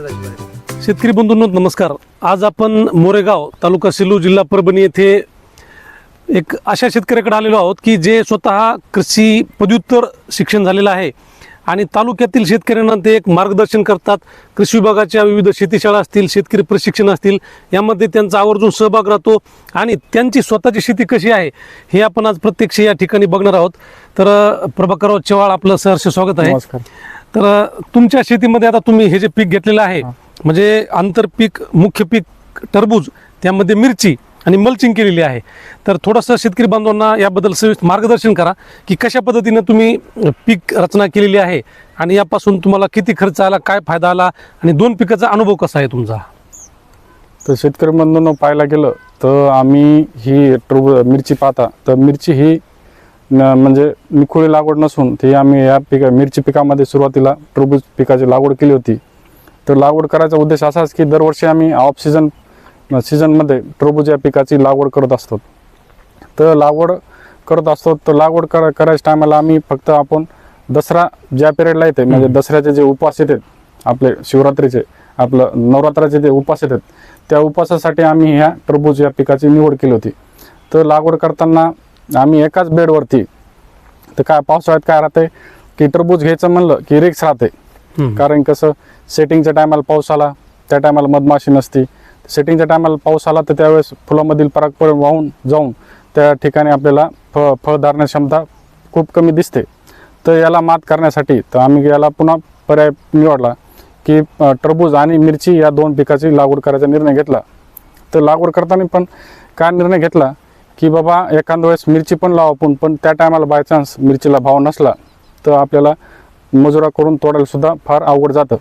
शेतकरी बंधूंनो नमस्कार. आज आपण मोरेगाव तालुका सेलू जिल्हा परभणी येथे एक अशा शेतकऱ्याकडे आलेलो आहोत की जे स्वतः कृषी पदव्युत्तर शिक्षण झालेलं आहे आणि तालुक्यातील शेतकऱ्यांना ते एक मार्गदर्शन करतात. कृषी विभागाच्या विविध शेतीशाळा असतील शेतकरी प्रशिक्षण असतील यामध्ये त्यांचा आवर्जून सहभाग राहतो आणि त्यांची स्वतःची शेती कशी आहे हे आपण आज प्रत्यक्ष या ठिकाणी बघणार आहोत. तर प्रभाकरराव चव्हाळ आपलं सहर्ष स्वागत आहे. नमस्कार. तर तुमच्या शेतीमध्ये आता तुम्ही हे जे पीक घेतलेलं आहे म्हणजे आंतरपीक मुख्य पीक टरबूज त्यामध्ये मिरची आणि मल्चिंग केलेली आहे. तर थोडंसं शेतकरी बांधवांना याबद्दल सविस्तर मार्गदर्शन करा की कशा पद्धतीनं तुम्ही पीक रचना केलेली आहे आणि यापासून तुम्हाला किती खर्च आला काय फायदा आला आणि दोन पिकाचा अनुभव कसा आहे तुमचा? तर शेतकरी बंधूंनो पाहायला गेलं तर आम्ही ही टरबू मिरची पाहता तर मिरची ही म्हणजे निखोळी लागवड नसून ती आम्ही या पिका मिरची पिकामध्ये सुरुवातीला टरबूज पिकाची लागवड केली होती. तर लागवड करायचा उद्देश असाच की दरवर्षी आम्ही ऑफ सीझन सीझनमध्ये टरबूज या पिकाची लागवड करत असतो. तर लागवड करत असतो तर लागवड कर करायच्या टायमाला आम्ही फक्त आपण दसरा ज्या पिरियडला येते म्हणजे दसऱ्याचे जे उपवास येतात आपले शिवरात्रीचे आपलं नवरात्राचे जे उपवास येतात त्या उपवासासाठी आम्ही ह्या टरबूज या पिकाची निवड केली होती. तर लागवड करताना आम्ही एकाच बेडवरती. तर काय पावसाळ्यात काय राहते की टरबूज घ्यायचं म्हणलं की रिक्स राहते. कारण कसं सेटिंगच्या टायमाला पाऊस आला त्या टायमाला मधमाशी नसती. सेटिंगच्या टायमाला पाऊस आला तर त्यावेळेस फुलामधील परागपण वाहून जाऊन त्या ठिकाणी आपल्याला फ फळ धारण्याची क्षमता खूप कमी दिसते. तर याला मात करण्यासाठी तर आम्ही याला पुन्हा पर्याय निवडला की टरबूज आणि मिरची या दोन पिकाची लागवड करायचा निर्णय घेतला. तर लागवड करताना पण काय निर्णय घेतला? की बाबा एखाद्या वेळेस मिरची पण लावा आपण पण त्या टायमाला बाय चान्स मिरचीला भाव नसला तर आपल्याला मजुरा करून तोडायला सुद्धा फार अवघड जातं.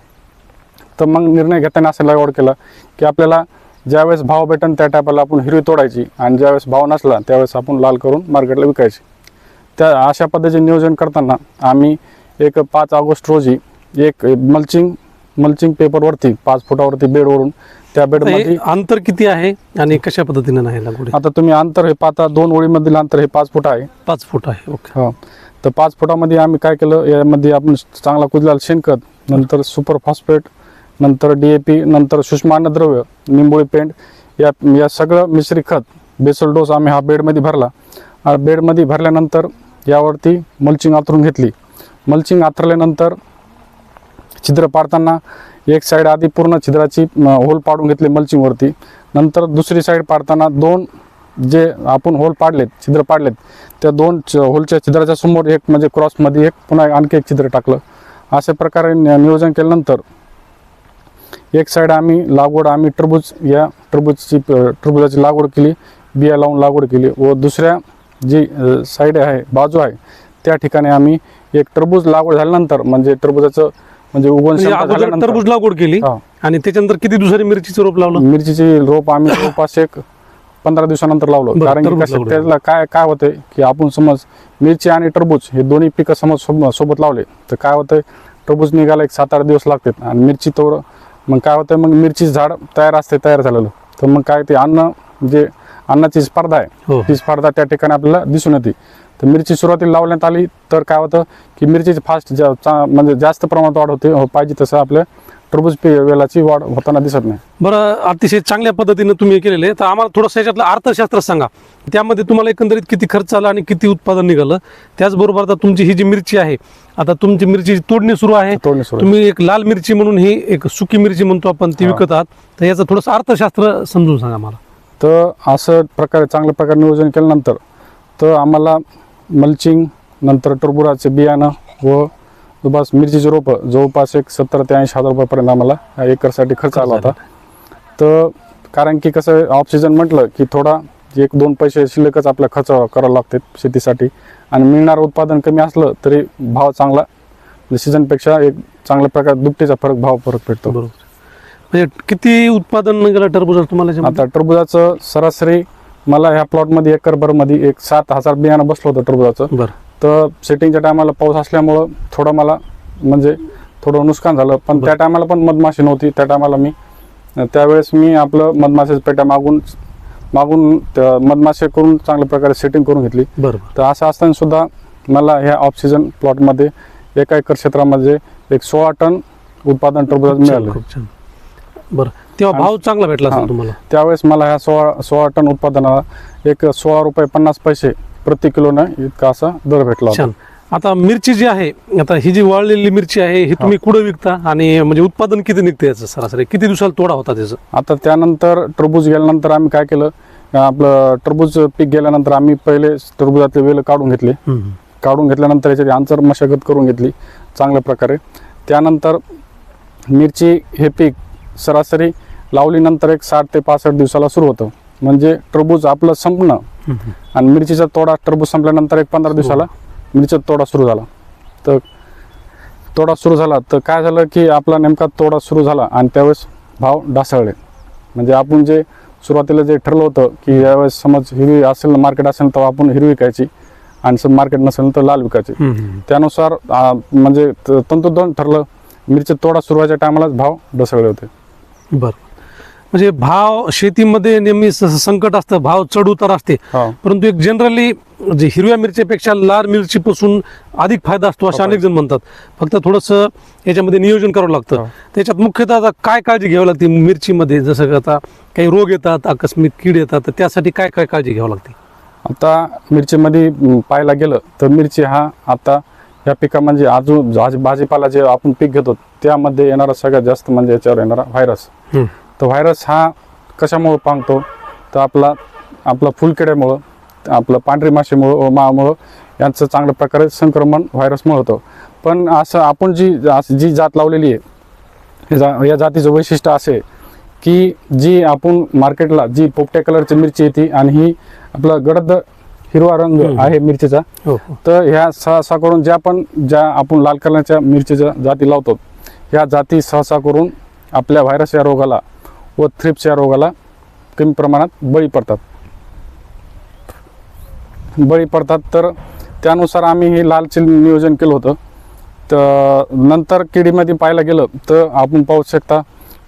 तर मग निर्णय घेताना असा लागवड केला की आपल्याला ज्यावेळेस भाव भेटेल त्या टायपाला आपण हिरवी तोडायची आणि ज्यावेळेस भाव नसला त्यावेळेस आपण लाल करून मार्केटला विकायची. त्या अशा पद्धतीचे नियोजन करताना आम्ही एक पाच ऑगस्ट रोजी एक मल्चिंग मल्चिंग पेपरवरती पाच फुटावरती बेडवरून त्या बेडमध्ये हे अंतर किती आहे आणि कशा पद्धतीनं नाही लागवड आता तुम्ही अंतर हे पाहता दोन ओळीमधील अंतर हे पाच फूट आहे. पाच फूट आहे ओके. हो. तर पाच फुटामध्ये आम्ही काय केलं यामध्ये आपण चांगला कुजलेला शेणखत नंतर सुपर फॉस्फेट नंतर डी ए पी नंतर सूक्ष्म अन्नद्रव्य निंबोळी पेंट या या सगळं मिश्री खत बेसल डोस आम्ही हा बेडमध्ये भरला. हा बेडमध्ये भरल्यानंतर यावरती मल्चिंग आथरून घेतली. मल्चिंग आथरल्यानंतर छिद्र पाडताना एक साईड आधी पूर्ण छिद्राची होल पाडून घेतली मल्चिंगवरती नंतर दुसरी साईड पाडताना दोन जे आपण होल पाडलेत छिद्र पाडलेत त्या दोन च- होलच्या छिद्राच्या समोर एक म्हणजे क्रॉसमध्ये एक पुन्हा आणखी एक छिद्र टाकलं. अशा प्रकारे नियोजन केल्यानंतर एक साईड आम्ही लागवड आम्ही टरबूज या टरबूजची प- टरबूजाची लागवड केली बिया लावून लागवड केली व दुसऱ्या जी साईड आहे बाजू आहे त्या ठिकाणी आम्ही एक टरबूज लागवड झाल्यानंतर म्हणजे टरबूजाचं म्हणजे उगवण म्हणजे क्षमता अगोदर झाल्यानंतर टरबूज लागवड केली हा. आणि त्याच्यानंतर किती दुसरी मिरचीचं रोप लावलं मिरचीची रोप आम्ही जवळपास एक पंधरा दिवसानंतर लावलो बरं, कारण की टरबूज कसं लावलं. त्याला काय काय होतंय की आपण समज मिरची आणि टरबूज हे दोन्ही पिकं समज सोब- सोबत लावले तर काय होतंय टरबूज निघायला एक सात आठ दिवस लागतात आणि मिरची तोड मग काय होतंय मग मिरची झाड तयार असते तयार झालेलं तर मग काय ते अन्न जे अन्नाची स्पर्धा आहे. हो. ती स्पर्धा त्या ठिकाणी आपल्याला दिसून येते. तर मिरची सुरुवातीला लावण्यात आली तर काय होतं की मिरचीची फास्ट म्हणजे जास्त प्रमाणात वाढ होते हो पाहिजे तसं आपल्या टरबूज पे वेलाची वाढ होताना दिसत नाही. बरं अतिशय चांगल्या पद्धतीनं तुम्ही हे केलेले. आहे. तर आम्हाला थोडंसं याच्यातलं अर्थशास्त्र सांगा. त्यामध्ये तुम्हाला एकंदरीत किती खर्च आला आणि किती उत्पादन निघालं? त्याचबरोबर आता तुमची ही जी मिरची आहे आता तुमची मिरचीची तोडणी सुरू आहे. तोडणी सुरू. तुम्ही एक लाल मिरची म्हणून ही एक सुकी मिरची म्हणतो आपण ती. विकत आहात. तर याचं थोडंसं अर्थशास्त्र समजून सांगा मला. तर असं प्रकारे चांगल्या प्रकारे नियोजन केल्यानंतर तर आम्हाला मल्चिंग नंतर टरबुराचे बियाणं व जवळपास मिरचीचे रोपं जवळपास एक सत्तर ते ऐंशी हजार रुपयापर्यंत आम्हाला एकरसाठी खर्च आला होता. तर कारण की कसं ऑफ सीझन म्हटलं की थोडा एक दोन पैसे शिल्लकच आपल्या खर्च करावं लागतात शेतीसाठी. आणि मिळणारं उत्पादन कमी असलं तरी भाव चांगला म्हणजे सीझनपेक्षा एक चांगल्या प्रकारे दुपटीचा फरक भाव फरक भेटतो. बरोबर. म्हणजे किती उत्पादन निघालं टरबूज तुम्हाला याच्यामध्ये? आता टरबुजाचं सरासरी मला ह्या प्लॉटमध्ये एकरमध्ये एक सात हजार बियाणं बसलं होतं टरबुजाचं. बरं. तर सेटिंगच्या टायमाला पाऊस असल्यामुळं थोडं मला म्हणजे थोडं नुकसान झालं. पण त्या टायमाला पण मधमाशी नव्हती. त्या टायमाला मी त्यावेळेस मी आपलं मधमाशीच्या पेट्या मागून मागून त्या मधमाशी करून चांगल्या प्रकारे सेटिंग करून घेतली. बरं तर असं असताना सुद्धा मला ह्या ऑफ सीझन प्लॉटमध्ये एका एकर क्षेत्रामध्ये एक सोळा टन उत्पादन खूप छान, मिळालं. खूप छान. बरं. तेव्हा भाव चांगला भेटला. असेल तुम्हाला? त्यावेळेस मला ह्या सोळा सोळा टन उत्पादनाला एक सोळा रुपये पन्नास पैसे प्रति किलोनं इतका असा दर भेटला होता. छान. आता मिरची जी आहे आता ही जी वाळलेली मिरची आहे ही तुम्ही कुठं विकता? आणि म्हणजे उत्पादन किती निघते याचं सरासरी? किती दिवसाला तोडा होता त्याचं? आता त्यानंतर टरबूज गेल्यानंतर आम्ही काय केलं? आपलं टरबूज पीक गेल्यानंतर आम्ही पहिले टरबुजातले वेल काढून घेतले. काढून घेतल्यानंतर याच्यात अंतर मशागत करून घेतली चांगल्या प्रकारे. त्यानंतर मिरची हे पीक सरासरी लावलीनंतर एक साठ ते पासष्ट दिवसाला सुरू होतं. म्हणजे टरबूज आपलं संपणं. आणि मिरचीचा तोडा टरबूज संपल्यानंतर एक पंधरा दिवसाला मिरचीचा तोडा सुरू झाला. तर तोडा सुरू झाला. तर काय झालं की आपला नेमका तोडा सुरू झाला आणि त्यावेळेस भाव ढासळले. म्हणजे आपण जे सुरुवातीला जे ठरलं होतं की यावेळेस समज हिरवी असेल मार्केट असेल तर आपण हिरवी विकायची. आणि सम मार्केट नसेल तर लाल विकायची. त्यानुसार म्हणजे तंतोतंत ठरलं मिरची तोडा सुरू व्हायच्या टायमालाच भाव ढसळले होते. बरं. म्हणजे भाव शेतीमध्ये नेहमी स- संकट असतं भाव चढ उतार असते. हा. परंतु एक जनरली जे हिरव्या मिरचीपेक्षा लाल मिरचीपासून अधिक फायदा असतो असे. अनेक जण म्हणतात. फक्त थोडंसं याच्यामध्ये नियोजन करावं लागतं. हो. त्याच्यात मुख्यतः आता काय काळजी घ्यावी लागते मिरचीमध्ये? जसं का आता काही रोग येतात आकस्मिक कीड येतात तर त्यासाठी काय काय काळजी घ्यावी लागते? आता मिरचीमध्ये म, पाहायला गेलं तर मिरची हा आता या पिका म्हणजे अजून भाजी- भाजीपाला जे आपण पीक घेतो त्यामध्ये येणारा सगळ्यात जास्त म्हणजे याच्यावर येणारा व्हायरस तर व्हायरस हा कशामुळं पांगतो? तर आपला आपला फुलकिड्यामुळं आपलं पांढरी माशीमुळं व मामुळं यांचं चांगल्या प्रकारे संक्रमण व्हायरसमुळे होतं. पण असं आपण जी जी जात लावलेली आहे जा- या जातीचं वैशिष्ट्य असे की जी आपण मार्केटला जी पोपट्या कलरची मिरची येते आणि ही आपला गडद हिरवा रंग. आहे मिरचीचा. हो. तर ह्या सहसा करून ज्या पण ज्या आपण लाल कलरच्या मिरचीच्या जाती लावतो ह्या जाती सहसा करून आपल्या व्हायरस या रोगाला व थ्रिप्स या रोगाला कमी प्रमाणात बळी पडतात. बळी पडतात तर त्यानुसार आम्ही हे लालचे नियोजन केलं होतं. तर नंतर किडीमध्ये पाहायला गेलं तर आपण पाहू शकता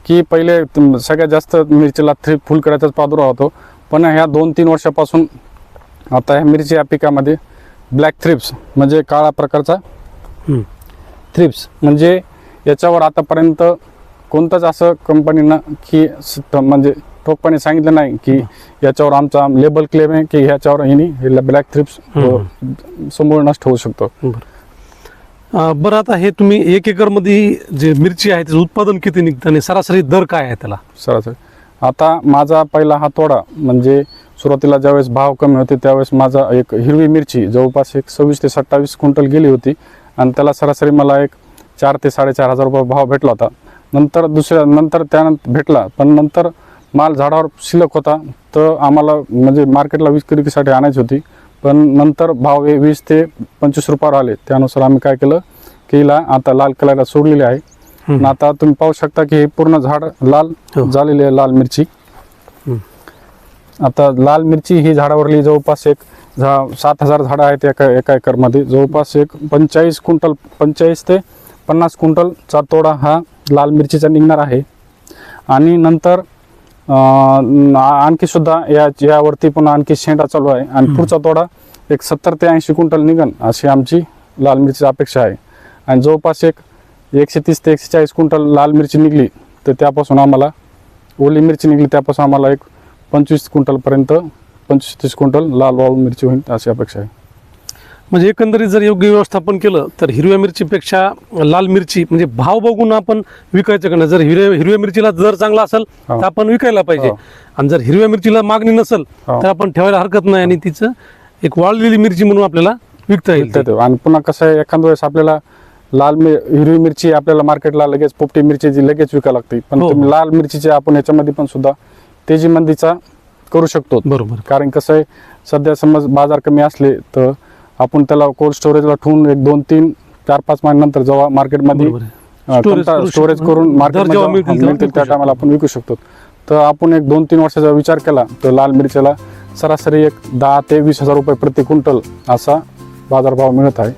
की पहिले सगळ्यात जास्त मिरचीला थ्रिप फुलकड्याचाच प्रादुर्भाव होतो. पण ह्या दोन तीन वर्षापासून आता ह्या मिरची या पिकामध्ये ब्लॅक थ्रिप्स म्हणजे काळा प्रकारचा. थ्रिप्स म्हणजे याच्यावर आतापर्यंत कोणतंच असं कंपनीनं की म्हणजे ठोकपणे सांगितलं नाही की याच्यावर आमचा लेबल क्लेम आहे की ह्याच्यावर हिनी हे ब्लॅक थ्रिप्स समोर नष्ट होऊ शकतो. बरं आता हे तुम्ही एक एकरमध्ये जे मिरची आहे त्याचं उत्पादन किती निघतं आणि सरासरी दर काय आहे त्याला? सरासरी. आता माझा पहिला हा तोडा म्हणजे सुरुवातीला ज्यावेळेस भाव कमी होते त्यावेळेस माझा एक हिरवी मिरची जवळपास एक सव्वीस ते सत्तावीस क्विंटल गेली होती. आणि त्याला सरासरी मला एक चार ते साडेचार हजार रुपये भाव भेटला होता. नंतर दुसऱ्या नंतर त्यानंतर भेटला पण नंतर माल झाडावर शिल्लक होता. तर आम्हाला म्हणजे मार्केटला वीस विक्रीसाठी आणायची होती. पण नंतर भाव हे वीस ते पंचवीस रुपयावर आले. त्यानुसार आम्ही काय केलं की हिला आता लाल कलरला सोडलेली आहे. आता तुम्ही पाहू शकता की हे पूर्ण झाड लाल हो. झालेली आहे लाल मिरची. आता लाल मिरची ही झाडावरली जवळपास एक झा सात हजार झाडं आहेत एका एका एकरमध्ये. जवळपास एक पंचेचाळीस क्विंटल पंचेचाळीस ते पन्नास क्विंटलचा तोडा हा लाल मिरचीचा निघणार आहे. आणि नंतर आणखी सुद्धा या यावरती पुन्हा आणखी शेंडा चालू आहे. आणि. पुढचा तोडा एक सत्तर ते ऐंशी क्विंटल निघन अशी आमची लाल मिरचीची अपेक्षा आहे. आणि जवळपास एक एकशे तीस ते एकशे चाळीस क्विंटल लाल मिरची निघली तर त्यापासून आम्हाला ओली मिरची निघली त्यापासून आम्हाला एक पंचवीस क्विंटलपर्यंत पंचवीस तीस क्विंटल लाल वाळू मिरची होईल अशी अपेक्षा आहे म्हणजे एकंदरीत जर योग्य व्यवस्थापन केलं तर हिरव्या मिरचीपेक्षा लाल मिरची म्हणजे भाव बघून आपण विकायचं का नाही जर हिरव्या हिरव्या मिरचीला दर चांगला असेल हो. तर आपण विकायला पाहिजे हो. आणि जर हिरव्या मिरचीला मागणी नसेल हो. तर आपण ठेवायला हरकत नाही आणि तिचं एक वाळलेली मिरची म्हणून आपल्याला विकता येईल. आणि पुन्हा कसं आहे एखाद्या वेळेस आपल्याला लाल मिर हिरवी मिरची आपल्याला मार्केटला लगेच पोपटी मिरचीची लगेच विकायला लागते पण हो. तुम्ही लाल मिरचीचे आपण याच्यामध्ये पण सुद्धा तेजी मंदीचा करू शकतो. बरोबर. कारण कसं आहे सध्या समज बाजार कमी असले तर आपण त्याला कोल्ड स्टोरेजला ठेवून एक दोन तीन चार पाच महिन्यानंतर जेव्हा मार्केटमध्ये स्टोरेज. करून मिळतील मिळतील त्या टायमाला आपण विकू शकतो. तर आपण एक दोन तीन वर्षाचा विचार केला तर लाल मिरचीला सरासरी एक दहा ते वीस हजार रुपये प्रति क्विंटल असा बाजारभाव मिळत आहे.